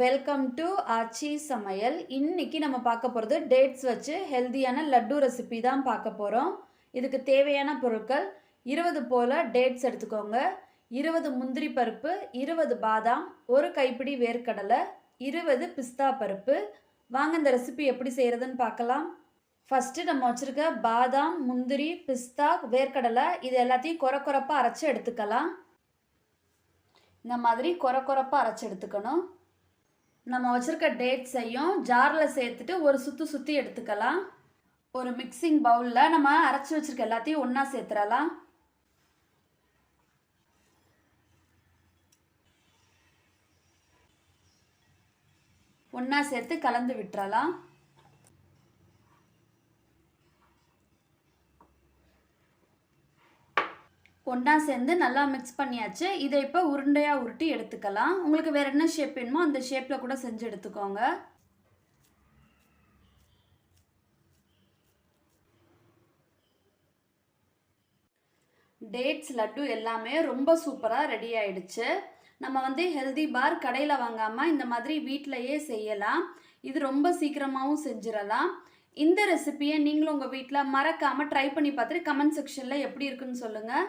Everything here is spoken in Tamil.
வெல்கம் டு ஆச்சி சமையல். இன்னைக்கு நம்ம பார்க்க போகிறது டேட்ஸ் வச்சு ஹெல்தியான லட்டு ரெசிபி தான் பார்க்க போகிறோம் இதுக்கு தேவையான பொருட்கள் இருபது போல் டேட்ஸ் எடுத்துக்கோங்க. இருபது முந்திரி பருப்பு இருபது பாதாம் ஒரு கைப்பிடி வேர்க்கடலை இருபது பிஸ்தா பருப்பு. வாங்க இந்த ரெசிபி எப்படி செய்கிறதுன்னு பார்க்கலாம். ஃபஸ்ட்டு நம்ம வச்சுருக்க பாதாம் முந்திரி பிஸ்தா வேர்க்கடலை இது எல்லாத்தையும் குறை குறப்பாக அரைச்சி எடுத்துக்கலாம். இந்த மாதிரி குறை குறப்பாக அரைச்சி எடுத்துக்கணும். நம்ம வச்சுருக்க டேட்ஸையும் ஜாரில் சேர்த்துட்டு ஒரு சுற்றி சுற்றி எடுத்துக்கலாம். ஒரு மிக்சிங் பவுலில் நம்ம அரைச்சி வச்சுருக்க எல்லாத்தையும் ஒன்றா சேர்த்துடலாம் ஒன்றா சேர்த்து கலந்து விட்டுறலாம். ஒன்றா சேர்ந்து நல்லா மிக்ஸ் பண்ணியாச்சு. இதை இப்போ உருண்டையாக உருட்டி எடுத்துக்கலாம். உங்களுக்கு வேறு என்ன ஷேப் வேணுமோ அந்த ஷேப்பில் கூட செஞ்சு எடுத்துக்கோங்க. டேட்ஸ் லட்டு எல்லாமே ரொம்ப சூப்பராக ரெடி ஆயிடுச்சு. நம்ம வந்து ஹெல்தி பார் கடையில் வாங்காமல் இந்த மாதிரி வீட்டிலையே செய்யலாம். இது ரொம்ப சீக்கிரமாகவும் செஞ்சிடலாம். இந்த ரெசிபியை நீங்களும் உங்கள் வீட்டில் மறக்காமல் ட்ரை பண்ணி பார்த்துட்டு கமெண்ட் செக்ஷனில் எப்படி இருக்குன்னு சொல்லுங்கள்